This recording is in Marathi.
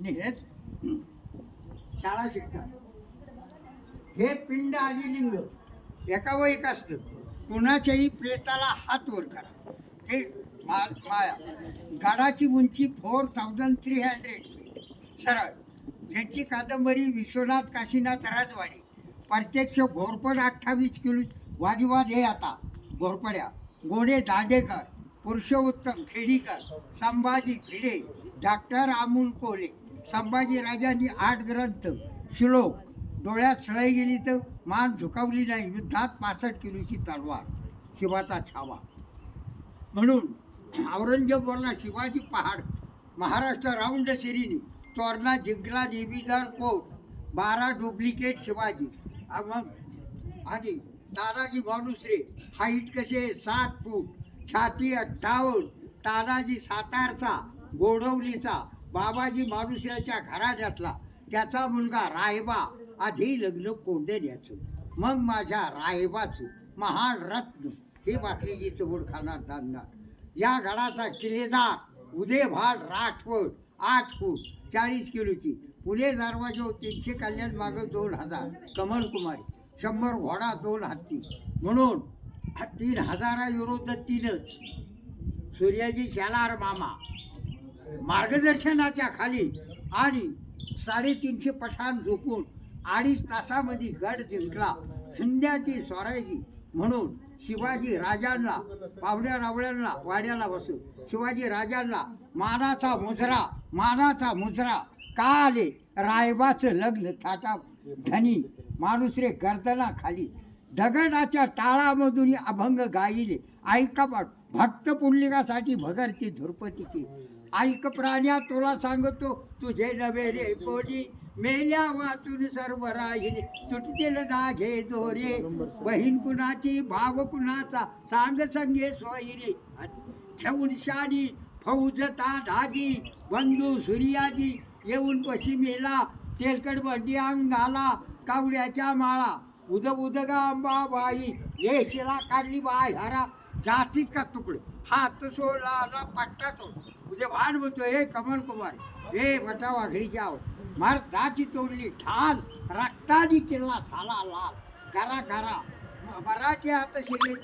निघत शाळा शिकतात. हे पिंड आणि लिंग एका व एक असतं. कुणाच्याही प्रेताला हात वर करा. हे माया गाडाची उंची फोर थाउजंड थ्री हंड्रेड सरळ. यांची कादंबरी विश्वनाथ काशीनाथ राजवाडी. प्रत्यक्ष घोरपड अठ्ठावीस किलो वादिवाद हे आता. घोरपड्या. गोडे दांडेकर पुरुषोत्तम खेडीकर संभाजी भिडे डॉक्टर अमोल कोले. संभाजी राजांनी आठ ग्रंथ श्लोक डोळ्यात सळई गेली तर मान झुकावली नाही. युद्धात पासष्ट किलोची तलवार शिवाचा छावा. म्हणून औरंगजेब बोलला शिवाजी पहाड महाराष्ट्र राऊंड सिरीनी चोरणा जिंकला देवीदार कोट बारा डुप्लिकेट शिवाजी. मग आणि तानाजी भानुसरे हाईट कसे? सात फूट छाती अठ्ठावन्न तानाजी सातारचा गोडवलीचा बाबाजी माणुसऱ्याच्या घराण्यातला त्याचा मुलगा राहेबा आधी लग्न कोंडेण्याचं मग माझ्या राहेबाचं महान रत्न हे बाकरीची चवड खाणार दांडणार या गडाचा किल्लेदार उदयभाड राठवड आठ फूट चाळीस किलोची. पुणे दरवाजे तीनशे कल्याण मागं दोन हजार. कमल कुमारी शंभर घोडा दोन हत्ती. म्हणून तीन हजारा विरोध तीनच. सूर्याजी शालार मामा मार्गदर्शनाच्या खाली आणि साडेतीनशे पठाण झोपून अडीच तासामध्ये गड जिंकला. शिंद्याची स्वरायची म्हणून शिवाजी राजांना पावड्या रावळ्यांना वाड्याला बसून शिवाजी राजांना मानाचा मुजरा मानाचा मुजरा का आले? रायबाचं लग्न थाटा धनी माणुसरे गर्दना खाली दगडाच्या टाळामधून अभंग गायिले. ऐका पाठ भक्त पुंडलिकासाठी भगरती धुरपतीची. ऐक प्राण्या तुला सांगतो तुझे नवे रे पोटी मेल्या वाचून सर्व राहिले. तुटतील दाघे दोरे. बहीण कुणाची भाव कुणाचा सांग संगे सोयरे ठेवून शानी फौजता धागी. बंधू सूर्याजी येऊन पश्चिमेला तेलकट बंडी अंगाला कावड्याच्या माळा. उद उदगा अंबाबाई ये शिला काढली बाय हरा. जातीत का तुकडे? हात सोला पट्टा तो. तुझे भान म्हणतो हे कमल कुमार. हे बटा वाघडीच्या आव मार दाची तोडली ठाल रक्तानी केला झाला लाल. घरा घरा. मराठी आता शिकले